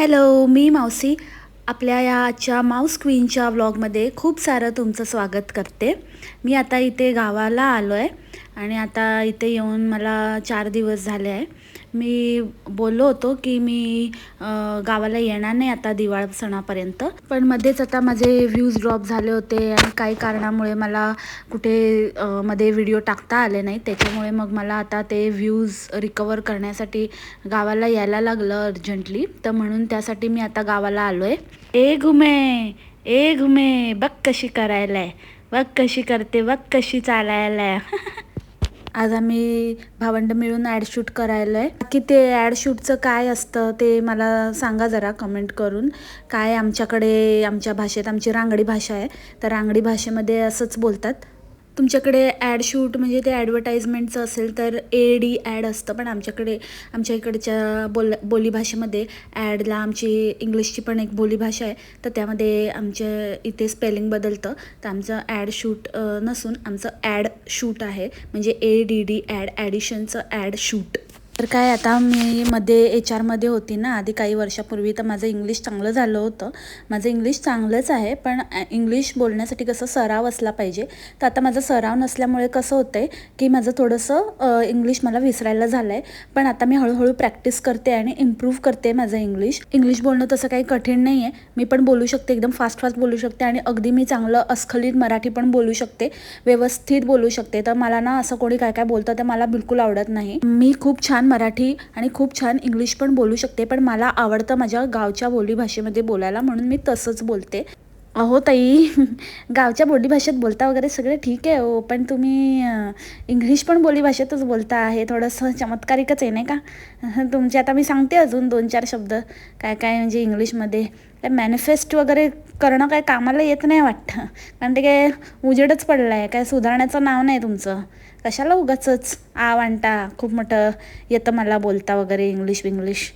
Hello मी मावसी आपल्या या आजच्या माऊस क्वीनच्या व्लॉगमध्ये खूप सारं तुमचं स्वागत करते. मी आता इथे गावाला आलो आहे आणि आता इथे येऊन मला चार दिवस झाले आहे. मी बोललो होतो की मी गावाला येणार नाही आता दिवाळ सणापर्यंत. पण मध्येच आता माझे व्ह्यूज ड्रॉप झाले होते आणि काही कारणामुळे मला कुठे मध्ये व्हिडिओ टाकता आले नाही. त्याच्यामुळे मग मला आता ते व्ह्यूज रिकवर करण्यासाठी गावाला यायला लागलं अर्जंटली तर म्हणून त्यासाठी मी आता गावाला आलो आहे ए घुमे ए घुमे बघ कशी करायला आहे बघ कशी करते बघ कशी चालायलाय आज आम्ही भावंड मिळून ॲड शूट करायला आहे की ते ॲड शूटचं काय असतं ते मला सांगा जरा कमेंट करून. काय आमच्याकडे आमच्या भाषेत आमची रांगडी भाषा आहे. तर रांगडी भाषेमध्ये असंच बोलतात. तुमच्याकडे ॲड शूट म्हणजे ते ॲडव्हर्टाईजमेंटचं असेल तर ए डी ॲड असतं. पण आमच्याकडे आमच्या इकडच्या बोल बोलीभाषेमध्ये ॲडला आमची इंग्लिशची पण एक बोलीभाषा आहे. तर त्यामध्ये आमच्या इथे स्पेलिंग बदलतं. तर आमचं ॲड शूट नसून आमचं ॲड शूट आहे. म्हणजे ए डी डी ॲड ॲडिशनचं ॲड शूट तर काय आता मी मध्ये एच आरमध्ये होती ना आधी काही वर्षापूर्वी तर माझं इंग्लिश चांगलं झालं होतं. माझं इंग्लिश चांगलंच आहे पण इंग्लिश बोलण्यासाठी कसं सराव असला पाहिजे. तर आता माझा सराव नसल्यामुळे कसं होतं आहे की माझं थोडंसं इंग्लिश मला विसरायला झालं आहे पण आता मी हळूहळू प्रॅक्टिस करते आणि इम्प्रूव्ह करते माझं इंग्लिश इंग्लिश बोलणं तसं काही कठीण नाही आहे मी पण बोलू शकते एकदम फास्ट फास्ट बोलू शकते आणि अगदी मी चांगलं अस्खलित मराठी पण बोलू शकते. व्यवस्थित बोलू शकते. तर मला ना असं कोणी काय काय बोलतं ते मला बिलकुल आवडत नाही. मी खूप छान मराठी आणि खूप छान इंग्लिश पण बोलू शकते पण मला आवडतं माझ्या गावच्या बोलीभाषेमध्ये बोलायला म्हणून मी तसंच बोलते. अहो ताई गावच्या बोलीभाषेत बोलता वगैरे सगळे ठीक आहे हो पण तुम्ही इंग्लिश पण बोलीभाषेतच बोलता आहे थोडंसं चमत्कारिकच आहे नाही का? तुमचे आता मी सांगते अजून दोन चार शब्द काय काय म्हणजे इंग्लिशमध्ये काय मॅनिफेस्ट वगैरे करणं काय कामाला येत नाही वाटतं. कारण ते काय उजेडच पडलं आहे काय सुधारण्याचं नाव नाही तुमचं. कशाला उगाचंच आ वांटा खूप मोठं येतं मला बोलता वगैरे इंग्लिश विंग्लिश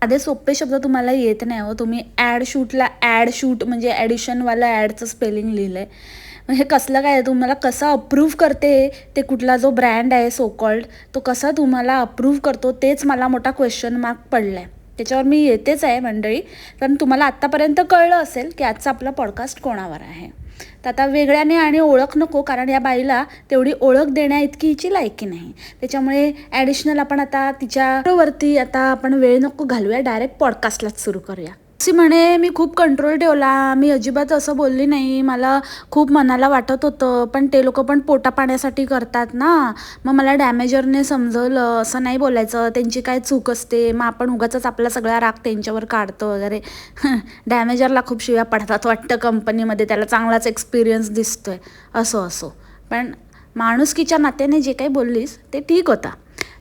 साधे सोपे शब्द तुम्हाला येत नाही हो. तुम्ही ॲड शूटला ॲड शूट म्हणजे ॲडिशनवाला ॲडचं स्पेलिंग लिहिलं आहे हे कसलं काय? तुम्हाला कसं अप्रूव्ह करते ते कुठला जो ब्रँड आहे सोकॉल्ड तो कसा तुम्हाला अप्रूव्ह करतो तेच मला मोठा क्वेश्चन मार्क पडला आहे त्याच्यावर मी येतेच आहे मंडळी. कारण तुम्हाला आत्तापर्यंत कळलं असेल की आजचा आपला पॉडकास्ट कोणावर आहे. तर आता वेगळ्याने आणि ओळख नको कारण या बाईला तेवढी ओळख देण्या इतकी हिची लायकी नाही. त्याच्यामुळे ॲडिशनल आपण आता तिच्यावरती आता आपण वेळ नको घालूया. डायरेक्ट पॉडकास्टलाच सुरू करूया. ती म्हणे मी खूप कंट्रोल ठेवला. मी अजिबात असं बोलली नाही. मला खूप मनाला वाटत होतं पण ते लोक पण पोटा पाण्यासाठी करतात ना. मग मला डॅमेजरने समजवलं. असं नाही बोलायचं. त्यांची काय चूक असते? मग आपण उगाच आपला सगळा राग त्यांच्यावर काढतो वगैरे. डॅमेजरला खूप शिव्या पडतात वाटतं कंपनीमध्ये. त्याला चांगलाच एक्सपिरियन्स दिसतोय. असो असो. पण माणुसकीच्या नात्याने जे काही बोललीस ते ठीक होता.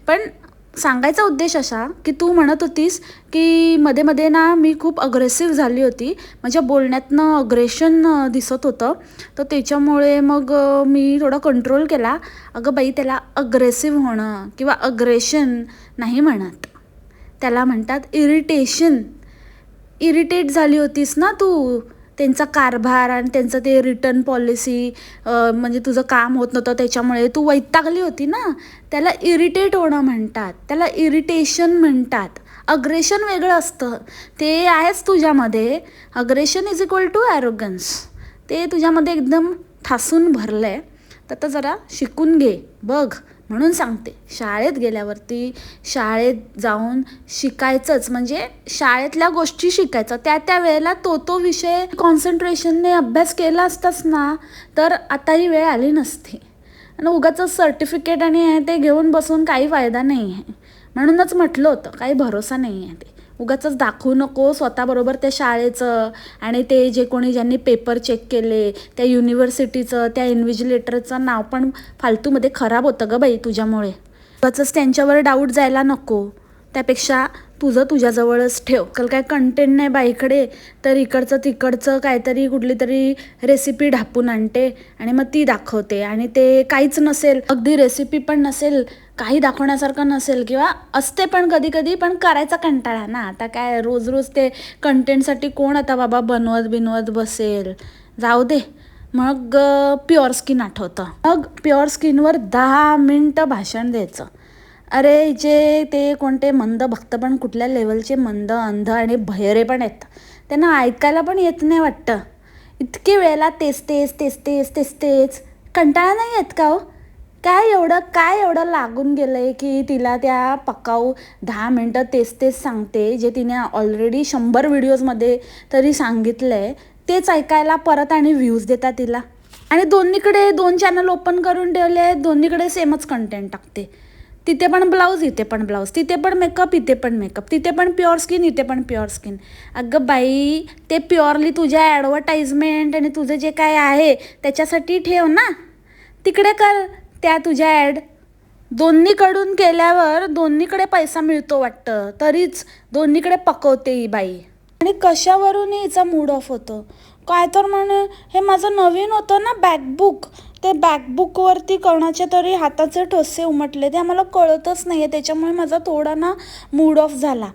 पण सांगायचा उद्देश असा की तू म्हणत होतीस की मध्ये मध्ये ना मी खूप अग्रेसिव्ह झाली होती. माझ्या बोलण्यातनं अग्रेशन दिसत होतं. तर त्याच्यामुळे मग मी थोडा कंट्रोल केला. अगं बाई त्याला अग्रेसिव्ह होणं किंवा अग्रेशन नाही म्हणत. त्याला म्हणतात इरिटेशन इरिटेट झाली होतीस ना तू? त्यांचा कारभार आणि त्यांचं ते रिटर्न पॉलिसी म्हणजे तुझं काम होत नव्हतं त्याच्यामुळे तू वैतागली होती ना? त्याला इरिटेट होणं म्हणतात त्याला इरिटेशन म्हणतात. अग्रेशन वेगळं असतं. ते आहेच तुझ्यामध्ये. Aggression is equal to arrogance ते तुझ्यामध्ये एकदम ठासून भरलं आहे तर जरा शिकून घे. बघ. म्हणून सांगते. शाळेत गेल्यावरती शाळेत जाऊन शिकायचंच म्हणजे शाळेतल्या गोष्टी शिकायचं. त्या त्या वेळेला तो तो विषय कॉन्सन्ट्रेशनने अभ्यास केला असताच ना तर आता ही वेळ आली नसती. आणि उगाच सर्टिफिकेट आणि हे ते घेऊन बसून काही फायदा नाही आहे म्हणूनच म्हटलं होतं काही भरोसा नाही आहे ते. उगाच दाखवू नको. स्वतःबरोबर त्या शाळेचं आणि ते जे कोणी ज्यांनी पेपर चेक केले त्या युनिव्हर्सिटीचं त्या इन्व्हिजिलेटरचं नाव पण फालतूमध्ये खराब होतं ग बाई तुझ्यामुळे. उगाच त्यांच्यावर डाऊट जायला नको. त्यापेक्षा तुझं तुझ्याजवळच ठेव. कल काय कंटेंट नाही बाईकडे तर इकडचं तिकडचं काहीतरी कुठली तरी रेसिपी ढापून आणते आणि मग ती दाखवते. आणि ते काहीच नसेल अगदी रेसिपी पण नसेल काही दाखवण्यासारखं नसेल किंवा असते पण कधी कधी पण करायचा कंटाळा ना. आता काय रोज रोज ते कंटेंटसाठी कोण आता बाबा बनवत बिनवत बसेल? जाऊ दे. मग प्युअर स्किन आठवतं. मग प्युअर स्किनवर दहा मिनटं भाषण द्यायचं. अरे जे ते कोणते मंद भक्त पण कुठल्या लेवलचे मंद अंध आणि भयरे पण आहेत. त्यांना ऐकायला पण येत नाही वाटतं. इतके वेळेला तेच तेच तेच तेच तेच तेच. कंटाळा नाही येत का हो? काय एवढं काय एवढं लागून गेलं आहे की तिला त्या पकाऊ दहा मिनटं तेच तेच सांगते जे तिने ऑलरेडी शंभर व्हिडिओजमध्ये तरी सांगितलं आहे तेच ऐकायला परत आणि व्ह्यूज देतात तिला. आणि दोन्हीकडे दोन चॅनल ओपन करून ठेवले दोन्हीकडे सेमच कंटेंट टाकते. तिथे पण ब्लाऊज इथे पण ब्लाऊज तिथे पण मेकअप इथे पण मेकअप तिथे पण प्युअर स्किन इथे पण प्युअर स्किन अगं बाई ते प्युअरली तुझ्या ॲडव्हर्टाईजमेंट आणि तुझं जे काय आहे त्याच्यासाठी ठेव ना. तिकडे कर त्या तुझ्या ॲड दोन्हीकडून केल्यावर दोन्हीकडे पैसा मिळतो वाटतं. तरीच दोन्हीकडे पकवते ही बाई. आणि कशावरून हिचा मूड ऑफ होतं. काय तर म्हणे हे माझं नवीन होतं ना बॅकबुक ते बॅकबुकवरती कोणाचे तरी हाताचे ठोसे उमटले ते आम्हाला कळतच नाही आहे त्याच्यामुळे माझा थोडा ना मूड ऑफ झाला.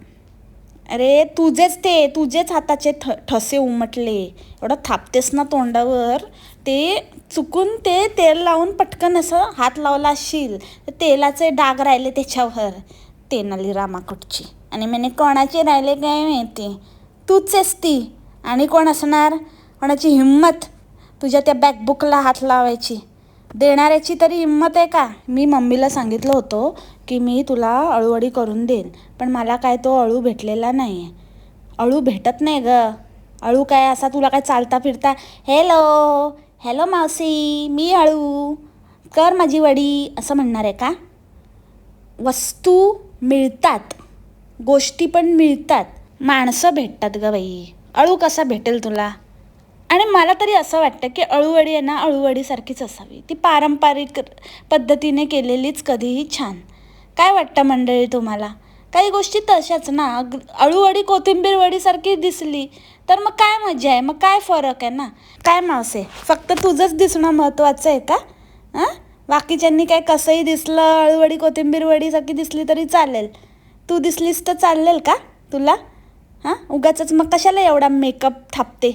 अरे तुझेच ते तुझेच हाताचे ठ ठसे उमटले. एवढं थापतेस ना तोंडावर. ते चुकून ते तेल लावून पटकन असं हात लावला असशील तर तेलाचे डाग राहिले त्याच्यावर. तेनाली रामाकुटची. आणि म्हणे कोणाचे राहिले काय माहिती? तूच आहेस ती. आणि कोण असणार? कोणाची हिंमत? तुझ्या त्या बॅकबुकला हात लावायची. देणाऱ्याची तरी हिंमत आहे का? मी मम्मीला सांगितलं होतं की मी तुला अळूवडी करून देईन पण मला काय तो अळू भेटलेला नाही आहे अळू भेटत नाही ग. अळू काय असा तुला काय चालता फिरता? हॅलो हॅलो मावसी मी अळू. कर माझी वडी असं म्हणणार आहे का? वस्तू मिळतात गोष्टी पण मिळतात माणसं भेटतात ग बाई. अळू कसा भेटेल तुला? आणि मला तरी असं वाटतं की अळूवडी आहे ना अळूवडीसारखीच असावी. ती पारंपरिक पद्धतीने केलेलीच कधीही छान. काय वाटतं मंडळी तुम्हाला? काही गोष्टी तशाच ना. अळूवडी कोथिंबीरवडीसारखी दिसली तर मग काय मजा आहे? मग काय फरक आहे ना? काय मावसे? फक्त तुझंच दिसणं महत्त्वाचं आहे का? हां बाकीच्यांनी काय कसंही दिसलं अळूवडी कोथिंबीरवडीसारखी दिसली तरी चालेल. तू दिसलीस तर चालेल का तुला? हां उगाच मग कशाला एवढा मेकअप थापते?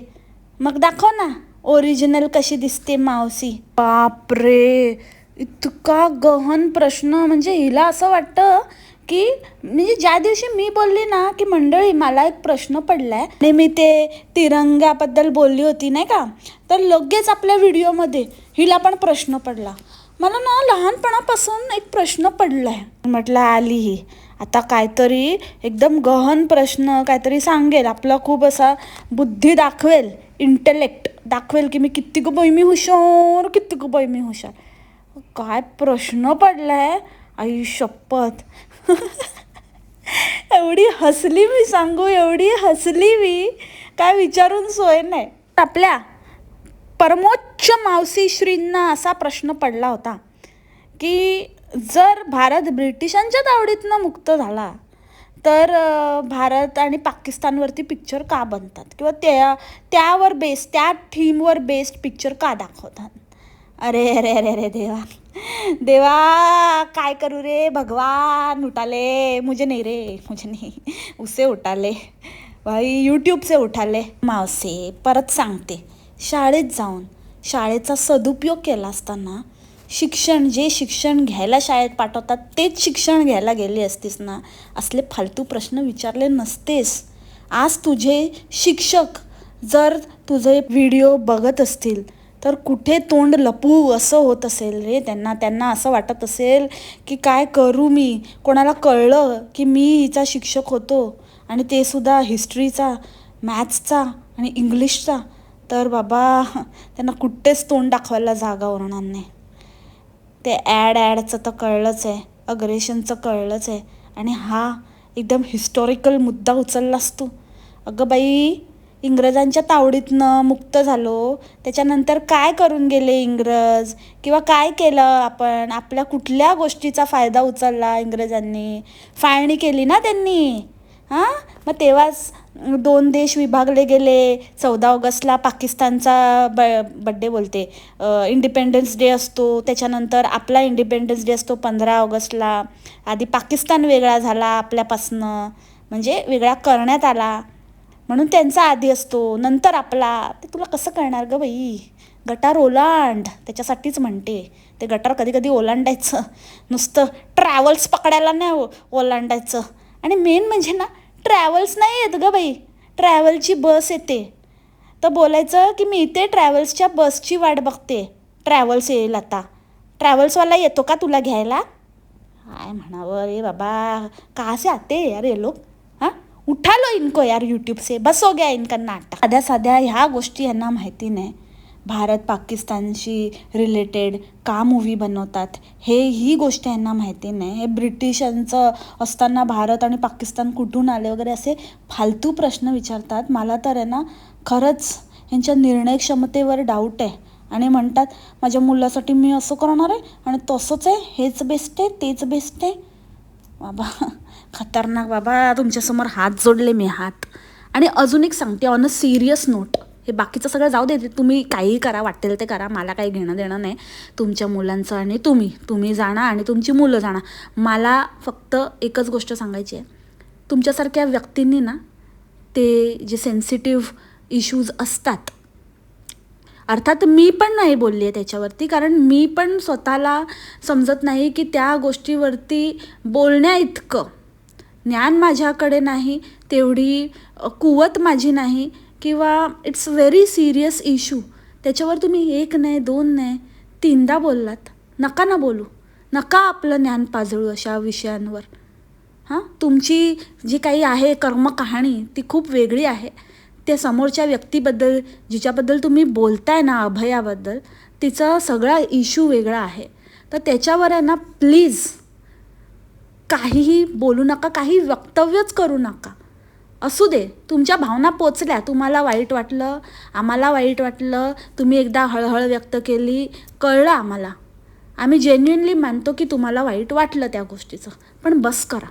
मग दाखव ना ओरिजिनल कशी दिसते मावशी. बापरे! इतका गहन प्रश्न म्हणजे हिला असं वाटतं की म्हणजे ज्या दिवशी मी बोलली ना की मंडळी मला एक प्रश्न पडलाय. आणि मी ते तिरंग्याबद्दल बोलली होती नाही का? तर लगेच आपल्या व्हिडिओमध्ये हिला पण प्रश्न पडला. मला ना लहानपणापासून एक प्रश्न पडलाय. म्हटलं आली ही. आता काहीतरी एकदम गहन प्रश्न काहीतरी सांगेल. आपला खूप असा बुद्धी दाखवेल इंटेलेक्ट दाखवेल की मी किती गो बाई मी हुशार किती गो बाई मी हुशार. काय प्रश्न पडलाय? आई शपथ. एवढी हसली मी सांगू एवढी हसली मी. काय विचारून सोय नाही. आपल्या परमोच्च मावशीश्रींना असा प्रश्न पडला होता की जर भारत ब्रिटिशांच्या तावडीतनं मुक्त झाला तर भारत आणि पाकिस्तानवरती पिक्चर का बनतात? किंवा त्या त्यावर बेस त्या थीमवर बेस्ड पिक्चर का दाखवतात? अरे अरे अरे अरे देवा. देवा काय करू रे? भगवान उठाले. मुझे नाही रे मुझे नाही. उसे उठाले. भाई यूट्यूबचे उठाले. मावसे परत सांगते. शाळेत जाऊन शाळेचा सदुपयोग केला असताना शिक्षण जे शिक्षण घ्यायला शाळेत पाठवतात तेच शिक्षण घ्यायला गेले असतीस ना? असले फालतू प्रश्न विचारले नसतेस. आज तुझे शिक्षक जर तुझे व्हिडिओ बघत असतील तर कुठे तोंड लपू असं होत असेल रे त्यांना त्यांना असं वाटत असेल की काय करू मी? कोणाला कळलं की मी हिचा शिक्षक होतो? आणि ते सुद्धा हिस्ट्रीचा मॅथ्सचा आणि इंग्लिशचा? तर बाबा त्यांना कुठेच तोंड दाखवायला जागा उरणार नाही. ते ॲड ॲडचं तर कळलंच आहे अग्रेशनचं कळलंच आहे. आणि हा एकदम हिस्टॉरिकल मुद्दा उचललास तू. अगं बाई इंग्रजांच्या तावडीतनं मुक्त झालो. त्याच्यानंतर काय करून गेले इंग्रज? किंवा काय केलं आपण? आपल्या कुठल्या गोष्टीचा फायदा उचलला इंग्रजांनी? फाळणी केली ना त्यांनी? हां? मग तेव्हाच दोन देश विभागले गेले. चौदा ऑगस्टला पाकिस्तानचा ब बड्डे बोलते. इंडिपेंडन्स डे असतो. त्याच्यानंतर आपला इंडिपेंडन्स डे असतो पंधरा ऑगस्टला. आधी पाकिस्तान वेगळा झाला आपल्यापासनं. म्हणजे वेगळा करण्यात आला. म्हणून त्यांचा आधी असतो नंतर आपला. ते तुला कसं कळणार ग बाई? गटार ओलांड त्याच्यासाठीच म्हणते. ते गटार कधी कधी ओलांडायचं. नुसतं ट्रॅव्हल्स पकडायला नाही ओ- ओलांडायचं. आणि मेन म्हणजे ना ट्रॅव्हल्स नाही येत ग बाई. ट्रॅव्हलची बस येते. तर बोलायचं की मी इथे ट्रॅव्हल्सच्या बसची वाट बघते. ट्रॅव्हल्स येईल आता. ट्रॅव्हल्सवाला येतो का तुला घ्यायला? काय म्हणावं रे बाबा? का असे आते यार ये लोक? उठा लो इनको यार यूट्यूब से बस हो गया इनका नाटक. साध्या साध्या ह्या गोष्टी यांना माहिती नाही. भारत पाकिस्तानशी रिलेटेड का मूवी बनवतात हे ही गोष्ट यांना माहिती नाही. हे ब्रिटिशांचं असताना भारत आणि पाकिस्तान कुठून आले वगैरे असे फालतू प्रश्न विचारतात. मला तर आहे ना खरंच यांच्या निर्णय क्षमतेवर डाऊट आहे. आणि म्हणतात माझ्या मुलासाठी मी असं करणार आहे आणि तसंच आहे हेच बेस्ट आहे तेच बेस्ट आहे. बाबा खतरनाक बाबा तुमच्यासमोर हात जोडले मी हात. आणि अजून एक सांगते ऑन अ सिरियस नोट हे बाकीचं सगळं जाऊ दे तुम्ही काही करा वाटेल ते करा मला काही घेणं देणं नाही. तुमच्या मुलांचं आणि तुम्ही तुम्ही जाणा आणि तुमची मुलं जाणा. मला फक्त एकच गोष्ट सांगायची आहे. तुमच्यासारख्या व्यक्तींनी ना ते जे सेन्सिटिव्ह इश्यूज असतात अर्थात मी पण नाही बोलली आहे त्याच्यावरती कारण मी पण स्वतःला समजत नाही की त्या गोष्टीवरती बोलण्या इतकं. ज्ञान माझ्याकडे नाही तेवढी कुवत माझी नाही किंवा इट्स व्हेरी सिरियस इशू त्याच्यावर तुम्ही एक नाही दोन नाही तीनदा बोललात. नका ना बोलू. नका आपलं ज्ञान पाजळू अशा विषयांवर. हां? तुमची जी काही आहे कर्मकहाणी ती खूप वेगळी आहे. त्या समोरच्या व्यक्तीबद्दल जिच्याबद्दल तुम्ही बोलताय ना अभयाबद्दल तिचा सगळा इश्यू वेगळा आहे. तर त्याच्यावर आहे ना प्लीज काहीही बोलू नका काही वक्तव्यच करू नका. असू दे तुमच्या भावना पोचल्या तुम्हाला वाईट वाटलं आम्हाला वाईट वाटलं तुम्ही एकदा हळहळ व्यक्त केली कळलं आम्हाला. आम्ही जेन्युनली मानतो की तुम्हाला वाईट वाटलं त्या गोष्टीचं पण बस करा.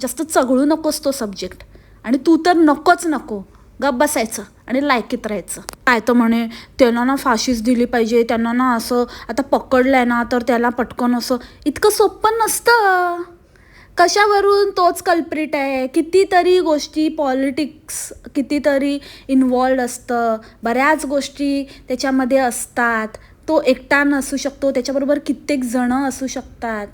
जास्त चघळू नकोस तो सब्जेक्ट आणि तू तर नकोच नको. गप बसायचं आणि लायकीत राहायचं. काय तर म्हणे त्यांना ना फाशीच दिली पाहिजे त्यांना ना असं आता पकडलंय ना तर त्याला पटकन असं इतकं सोपं नसतं. कशावरून तोच कल्प्रिट आहे? कितीतरी गोष्टी पॉलिटिक्स कितीतरी इन्वॉल्ड असतं. बऱ्याच गोष्टी त्याच्यामध्ये असतात. तो एकटा नसू शकतो त्याच्याबरोबर कित्येक जणं असू शकतात.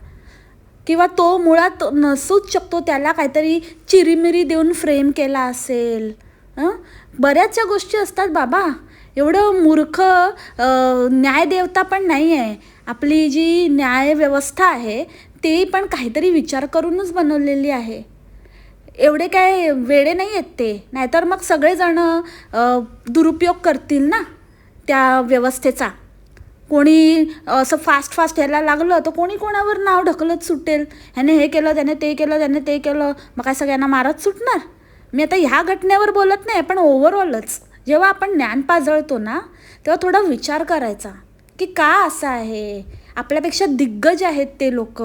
किंवा तो मुळात नसूच शकतो त्याला काहीतरी चिरीमिरी देऊन फ्रेम केला असेल. बऱ्याचशा गोष्टी असतात बाबा. एवढं मूर्ख न्यायदेवता पण नाही आहे आपली जी न्यायव्यवस्था आहे ते पण काहीतरी विचार करूनच बनवलेली आहे. एवढे काय वेळे नाही आहेत ते. नाहीतर मग सगळेजण दुरुपयोग करतील ना त्या व्यवस्थेचा. कोणी असं फास्ट फास्ट यायला लागलं तर कोणी कोणावर नाव ढकलत सुटेल. ह्याने हे केलं त्याने ते केलं त्याने ते केलं. मग काय सगळ्यांना मारत सुटणार? मी आता ह्या घटनेवर बोलत नाही पण ओव्हरऑलच जेव्हा आपण ज्ञान पाजळतो ना तेव्हा थोडा विचार करायचा की का असं आहे? आपल्यापेक्षा दिग्गज आहेत ते लोक.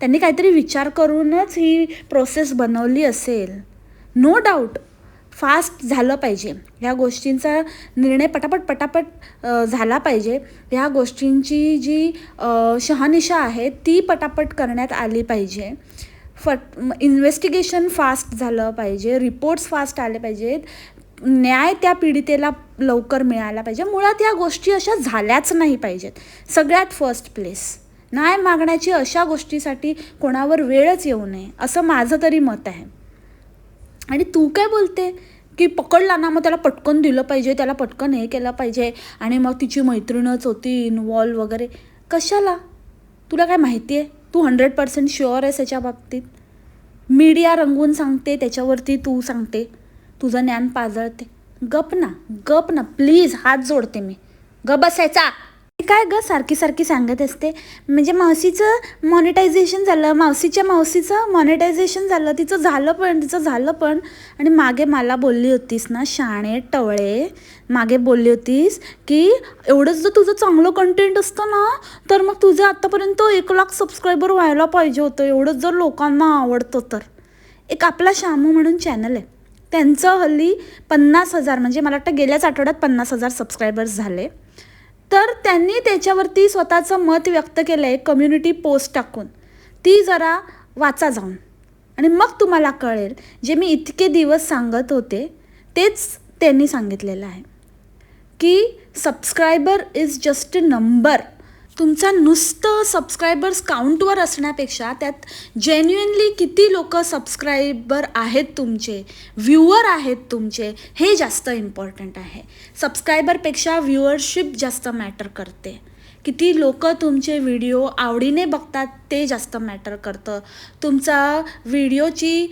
त्यांनी काहीतरी विचार करूनच ही प्रोसेस बनवली असेल. नो डाऊट फास्ट झालं पाहिजे. ह्या गोष्टींचा निर्णय पटापट पटापट झाला पाहिजे. ह्या गोष्टींची जी शहानिशा आहे ती पटापट करण्यात आली पाहिजे. फट इन्व्हेस्टिगेशन फास्ट झालं पाहिजे रिपोर्ट्स फास्ट आले पाहिजेत. न्याय त्या पीडितेला लवकर मिळाला पाहिजे. मुळात या गोष्टी अशा झाल्याच नाही पाहिजेत. सगळ्यात फर्स्ट प्लेस न्याय मागण्याची अशा गोष्टीसाठी कोणावर वेळच येऊ नये असं माझं तरी मत आहे. आणि तू काय बोलते? की पकडला ना मग त्याला पटकन दिलं पाहिजे त्याला पटकन हे केलं पाहिजे आणि मग तिची मैत्रीणच होती इन्वॉल्व वगैरे. कशाला? तुला काय माहिती आहे तू हंड्रेड पर्सेंट शुअर आहेस याच्या बाबतीत? मीडिया रंगवून सांगते त्याच्यावरती तू सांगते. तुझं ज्ञान पाजळते. गप ना गप ना. प्लीज हात जोडते मी. गप बसायचा. काय ग सारखी सारखी सांगत असते? म्हणजे मावशीचं मॉनिटायझेशन झालं मावशीच्या मावशीचं मॉनिटायझेशन झालं तिचं झालं पण तिचं झालं पण. आणि मागे मला बोलली होतीस ना शाणे टवळे मागे बोलली होतीस की एवढंच जर तुझं चांगलं कंटेंट असतं ना तर मग तुझं आत्तापर्यंत एक लाख सबस्क्रायबर व्हायला पाहिजे होतं एवढंच जर लोकांना आवडतं तर. एक आपला शामू म्हणून चॅनल आहे. त्यांचं हल्ली पन्नास हजार म्हणजे मला वाटतं गेल्याच आठवड्यात पन्नास हजार सबस्क्रायबर्स झाले. तर त्यांनी त्याच्यावरती स्वतःचं मत व्यक्त केलं आहे कम्युनिटी पोस्ट टाकून. ती जरा वाचा जाऊन. आणि मग तुम्हाला कळेल जे मी इतके दिवस सांगत होते तेच त्यांनी सांगितलेलं आहे. की subscriber is just a number तुमचा नुसतं सबस्क्रायबर्स काउंटवर असण्यापेक्षा त्यात जेन्युइनली किती लोक सबस्क्रायबर आहेत तुमचे व्ह्युअर आहेत तुमचे हे जास्त इम्पॉर्टंट आहे. सबस्क्रायबरपेक्षा व्ह्युअरशिप जास्त मॅटर करते. किती लोक तुमचे व्हिडिओ आवडीने बघतात ते जास्त मॅटर करतं. तुमचा व्हिडिओची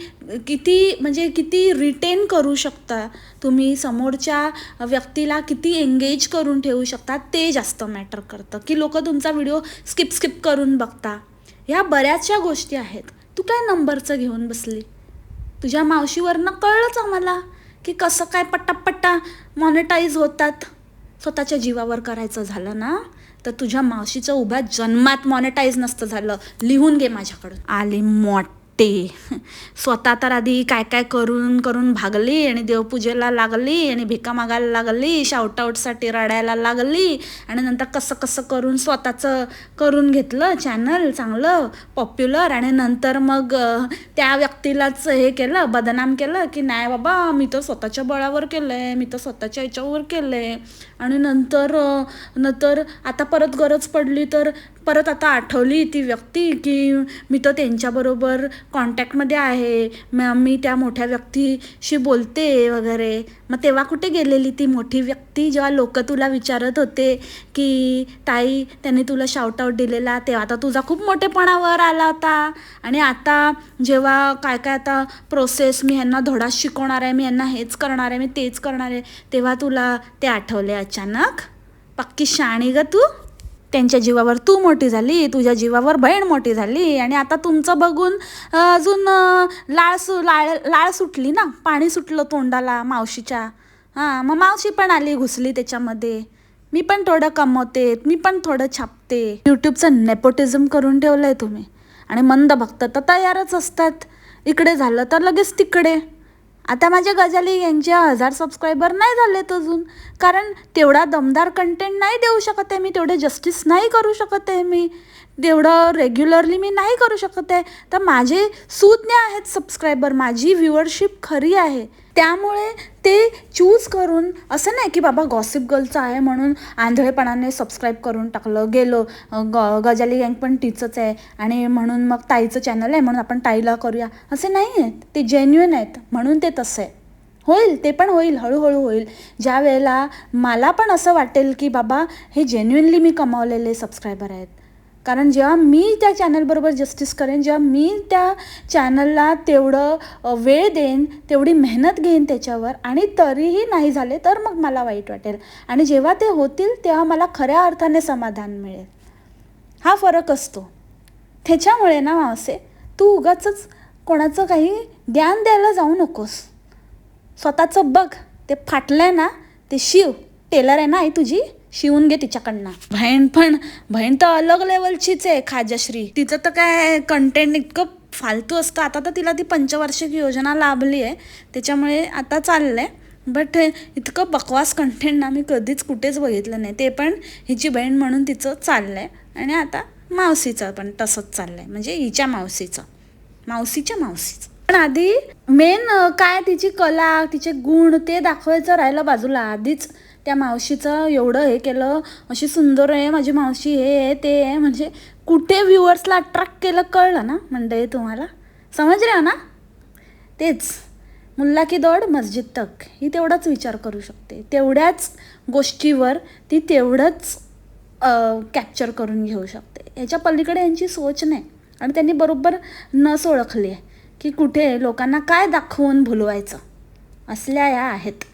किती म्हणजे किती रिटेन करू शकता तुम्ही समोरच्या व्यक्तीला किती एंगेज करून ठेवू शकता ते जास्त मॅटर करतं. की लोक तुमचा व्हिडिओ स्किप स्किप करून बघता. ह्या बऱ्याचशा गोष्टी आहेत. तू काय नंबरचं घेऊन बसली? तुझ्या मावशीवरनं कळलंच आम्हाला की कसं काय पट्टापट्टा मॉनिटाईज होतात. स्वतःच्या जीवावर करायचं झालं ना? तर तुझ्या मावशीचं उभ्या जन्मात मॉनिटाईज नसतं झालं. लिहून घे माझ्याकडून. आले मोठे. स्वतः तर आधी काय काय करून करून भागली आणि देवपूजेला लागली आणि भिका मागायला लागली शाउटआउटसाठी रडायला लागली आणि नंतर कसं कसं करून स्वतःचं करून घेतलं चॅनल चांगलं पॉप्युलर आणि नंतर मग त्या व्यक्तीलाच हे केलं बदनाम केलं की नाही बाबा मी तर स्वतःच्या बळावर केलं आहे मी तर स्वतःच्या याच्यावर केलं आहे आणि नंतर नंतर आता परत गरज पडली तर परत आता आठवली ती व्यक्ती की मी तर त्यांच्याबरोबर कॉन्टॅक्टमध्ये आहे मग मी त्या मोठ्या व्यक्तीशी बोलते वगैरे. मग तेव्हा कुठे गेलेली ती मोठी व्यक्ती जेव्हा लोक तुला विचारत होते की ताई त्यांनी तुला शाउटआउट दिलेला तेव्हा तर तुझा खूप मोठेपणावर आला होता. आणि आता जेव्हा काय काय आता प्रोसेस मी ह्यांना धडा शिकवणार आहे मी यांना हेच करणार आहे मी तेच करणार आहे तेव्हा तुला ते आठवले अचानक? पक्की शाणी ग तू? त्यांच्या जीवावर तू मोठी झाली तुझ्या जीवावर बहीण मोठी झाली आणि आता तुमचं बघून अजून लाळ सु लाळ लाळ सुटली ना पाणी सुटलं तोंडाला मावशीच्या. हां मग मावशी पण आली घुसली त्याच्यामध्ये. मी पण थोडं कमवते मी पण थोडं छापते. यूट्यूबचं नेपोटिझम करून ठेवलं आहे तुम्ही. आणि मंद भक्त तर तयारच असतात. इकडे झालं तर लगेच तिकडे. आता माझ्या गजाली यांचे हजार सबस्क्रायबर नाही झालेत अजून. कारण तेवढा दमदार कंटेंट नाही देऊ शकत आहे मी तेवढे जस्टिस नाही करू शकत आहे मी. तेवढं रेग्युलरली मी नाही करू शकत आहे. तर माझे सुज्ञ आहेत सबस्क्रायबर माझी व्ह्युअरशिप खरी आहे. त्यामुळे ते चूज करून असं नाही की बाबा गॉसिप गर्लचं आहे म्हणून आंधळेपणाने सबस्क्राईब करून टाकलं गेलो. ग गजाली गँग पण तीचंच आहे आणि म्हणून मग ताईचं चॅनल आहे म्हणून आपण ताईला करूया. असे नाही आहेत. ते जेन्युइन आहेत म्हणून ते तसं आहे. होईल ते पण होईल हळूहळू होईल. ज्या वेळेला मला पण असं वाटेल की बाबा हे जेन्युइनली मी कमावलेले सबस्क्रायबर आहेत. कारण जेव्हा मी त्या चॅनलबरोबर जस्टिस करेन जेव्हा मी त्या चॅनलला तेवढं वेळ देईन तेवढी मेहनत घेईन त्याच्यावर आणि तरीही नाही झाले तर मग मला वाईट वाटेल. आणि जेव्हा ते होतील तेव्हा मला खऱ्या अर्थाने समाधान मिळेल. हा फरक असतो. त्याच्यामुळे ना मासे तू उगाच कोणाचं काही ज्ञान द्यायला जाऊ नकोस. स्वतःचं बघ ते फाटलं आहे ना ते शिव टेलर आहे ना आई तुझी? शिवून घे तिच्याकडनं. बहीण पण बहीण तर अलग लेवलचीच आहे खाजाश्री. तिचं तर काय कंटेंट इतकं फालतू असतं. आता तर तिला ती पंचवार्षिक योजना लाभली आहे. त्याच्यामुळे आता चाललं आहे बट इतकं बकवास कंटेंट ना मी कधीच कुठेच बघितलं नाही. ते पण हिची बहीण म्हणून तिचं चाललं आहे आणि आता मावशीचं पण तसंच चाललं आहे म्हणजे हिच्या मावशीचं. मावशीच्या मावशीचं. पण आधी मेन काय तिची कला तिचे गुण ते दाखवायचं राहिलं बाजूला आधीच. त्या मावशीचं एवढं हे केलं अशी सुंदर आहे माझी मावशी हे आहे ते आहे म्हणजे कुठे व्ह्युअर्सला अट्रॅक्ट केलं कळलं ना मंडळी तुम्हाला? समजले ना? तेच. मुल्ला की दौड मस्जिद तक. ही तेवढाच विचार करू शकते. तेवढ्याच गोष्टीवर ती तेवढंच कॅप्चर करून घेऊ शकते. याच्या पलीकडे यांची सोच नाही. आणि त्यांनी बरोबर नस ओळखली आहे. की कुठे लोकांना काय दाखवून भुलवायचं? असल्या या आहेत.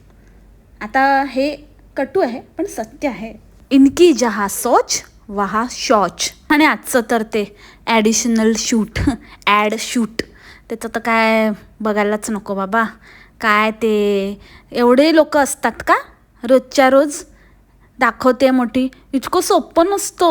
आता हे कटू आहे पण सत्य आहे. इनकी जहा सोच वहा शॉच. आणि आजचं तर ते ॲडिशनल शूट ॲड शूट त्याचं तर काय बघायलाच नको बाबा. काय ते एवढे लोक असतात का? रोजच्या रोज दाखवते मोठी. इतकं सोपं नसतो.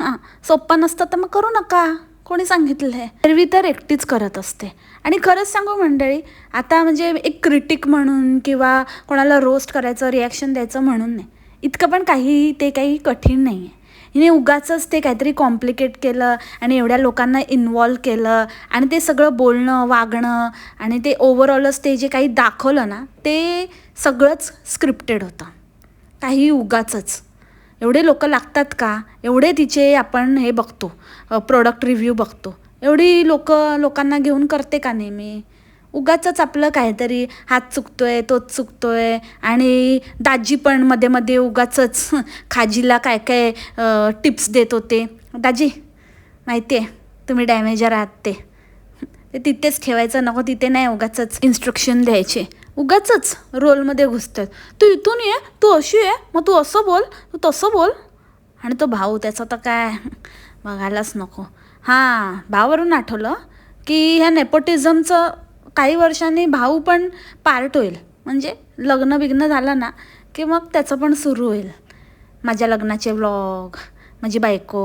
हां सोपं नसतं तर मग करू नका. कोणी सांगितलं आहे? एरवी तर एकटीच करत असते. आणि खरंच सांगू मंडळी आता म्हणजे एक क्रिटिक म्हणून किंवा कोणाला रोस्ट करायचं रिॲक्शन द्यायचं म्हणून नाही. इतकं पण काही ते काही कठीण नाही आहे हिने उगाचंच ते काहीतरी कॉम्प्लिकेट केलं आणि एवढ्या लोकांना इन्वॉल्व केलं आणि ते सगळं बोलणं वागणं आणि ते ओव्हरऑलच ते जे काही दाखवलं ना ते सगळंच स्क्रिप्टेड होतं. काही उगाचंच. एवढे लोक लागतात का? एवढे तिचे आपण हे बघतो प्रोडक्ट रिव्ह्यू बघतो. एवढी लोक लोकांना घेऊन करते का नेहमी? उगाचंच आपलं काहीतरी हात चुकतोय तोच चुकतोय आणि दाजी पण मध्ये मध्ये उगाचंच खाजीला काय काय टिप्स देत होते. दाजी माहिती आहे तुम्ही डॅमेजर आहात ते. ते तिथेच ठेवायचं नको तिथे नाही उगाच इन्स्ट्रक्शन द्यायचे. उगाचच रोलमध्ये घुसतात. तू इथून ये तू अशी आहे मग तू असं बोल तू तसं बोल. आणि तो भाऊ त्याचा तर काय बघायलाच नको. हां भावावरून आठवलं की ह्या नेपोटिझमचं काही वर्षांनी भाऊ पण पार्ट होईल. म्हणजे लग्न बिग्न झालं ना की मग त्याचं पण सुरू होईल. माझ्या लग्नाचे व्लॉग माझी बायको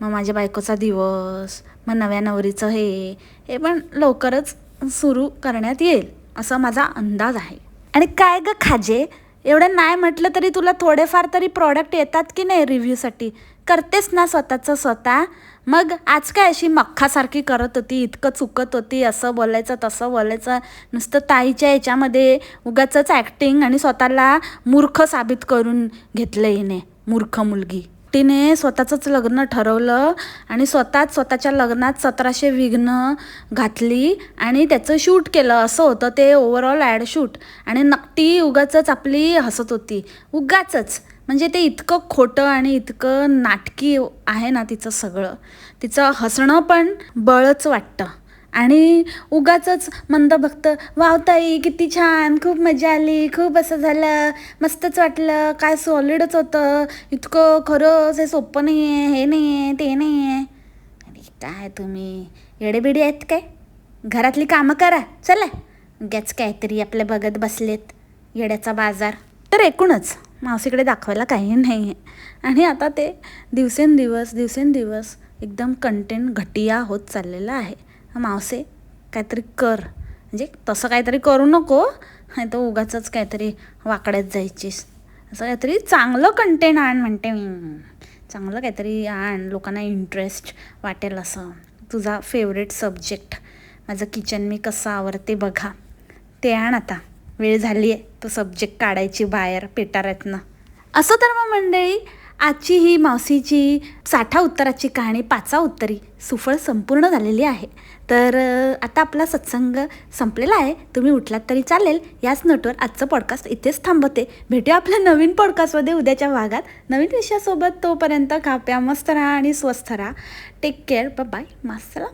मग माझ्या बायकोचा दिवस मग नव्या नवरीचं हे हे पण लवकरच सुरू करण्यात येईल असा माझा अंदाज आहे. आणि काय गं खाजे? एवढं नाही म्हटलं तरी तुला थोडेफार तरी प्रॉडक्ट येतात की नाही रिव्ह्यूसाठी करतेस ना स्वतःचं स्वतः. मग आज काय अशी मख्खासारखी करत होती इतकं चुकत होती असं बोलायचं तसं बोलायचं. नुसतं ताईच्या याच्यामध्ये उगाचंच ॲक्टिंग आणि स्वतःला मूर्ख साबित करून घेतलं हिने मूर्ख मुलगी. तिने स्वतःचंच लग्न ठरवलं आणि स्वतःच स्वतःच्या लग्नात सतराशे विघ्न घातली आणि त्याचं शूट केलं. असं होतं ते ओव्हरऑल ॲड शूट आणि नक्की उगाचंच आपली हसत होती. उगाचच. म्हणजे ते इतकं खोटं आणि इतकं नाटकी आहे ना तिचं सगळं. तिचं हसणं पण बळच वाटतं. आणि उगाच मंद भक्त वावताई किती छान खूप मजा आली खूप असं झालं मस्तच वाटलं काय सॉलिडच होतं इतकं खरंच हे सोपं नाही आहे हे नाही आहे ते नाही आहे अरे काय तुम्ही येडेबिडे आहेत काय? घरातली कामं करा चला गॅच काहीतरी आपल्या बघत बसलेत येड्याचा बाजार. तर एकूणच मावशीकडे दाखवायला काही नाही आहे आणि आता ते दिवसेंदिवस दिवसेंदिवस एकदम कंटेंट घटिया होत चाललेलं आहे. मावसे काहीतरी कर. म्हणजे तसं काहीतरी करू नको नाही तर उगाचंच काहीतरी वाकड्यात जायचीस. असं काहीतरी चांगलं कंटेंट आण म्हणते मी. चांगलं काहीतरी आण लोकांना इंटरेस्ट वाटेल असं. तुझा फेवरेट सब्जेक्ट माझं किचन मी कसं आवडते बघा. ते आण आता. वेळ झाली आहे तो सब्जेक्ट काढायची बाहेर पेटाऱ्यातनं. असं तर मग मंडळी आजची ही मावशीची साठा उत्तराची कहाणी पाचा उत्तरी सुफळ संपूर्ण झालेली आहे. तर आता आपला सत्संग संपलेला आहे. तुम्ही उठलात तरी चालेल. याच नोटवर आजचं पॉडकास्ट इथेच थांबवते. भेटूया आपल्या नवीन पॉडकास्टमध्ये उद्याच्या भागात. नवीन विषयासोबत तोपर्यंत खाप्या मस्त राहा आणि स्वस्थ राहा. Take care bye मासला